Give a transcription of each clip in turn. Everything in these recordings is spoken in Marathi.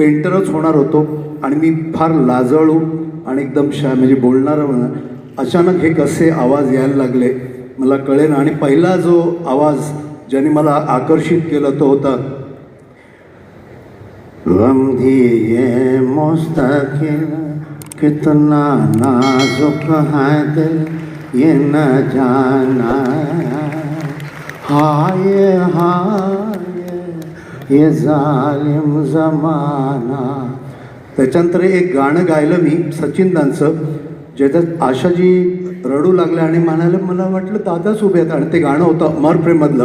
पेंटरच होणार होतो आणि मी फार लाजळू आणि एकदम शा म्हणजे बोलणारा म्हणा अचानक हे कसे आवाज यायला लागले मला कळेना. आणि पहिला जो आवाज ज्याने मला आकर्षित केलं तो होता गमधी ये मुस्तकिल कितना नाजुक है दिल ये न जाना हाय हाय हे जालिम जमाना. त्याच्यानंतर एक गाणं गायलं मी सचिनदांचं ज्याच्यात आशाजी रडू लागल्या आणि म्हणाले मला वाटलं दादाच उभे आहेत. आणि ते गाणं होतं अमर प्रेममधलं.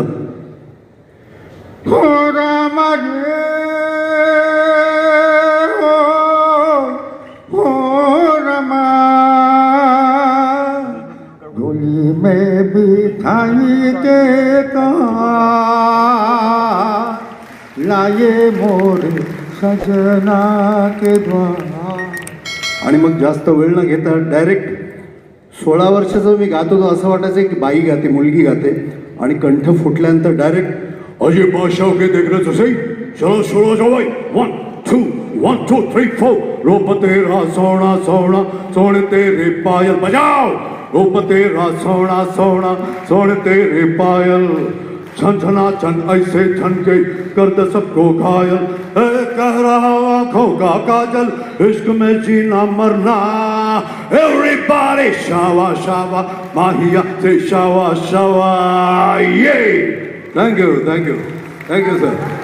हो राम रे, हो, हो रमा के लाये मोरे सजना के द्वारा. आणि मग जास्त वेळ न घेता डायरेक्ट सोळा वर्षाचं मी गात होतो असं वाटायचं की बाई गाते मुलगी गाते. आणि कंठ फुटल्यानंतर डायरेक्ट अजय बादशाह के देख रहे चलो शुरू जवाई one two one two three four रोप तेरा सोना सोना सोने तेरे पायल. बजाओ रोप तेरा सोना सोना सोने तेरे पायल. छन छना छन ऐसे छन के कर दे सबको घायल ए कह रहा आंखों का काजल इश्क में जीना मरना एवरीबॉडी शावा शावा माहिया से शावा शावा ये थँक्यू थँक्यू थँक्यू सर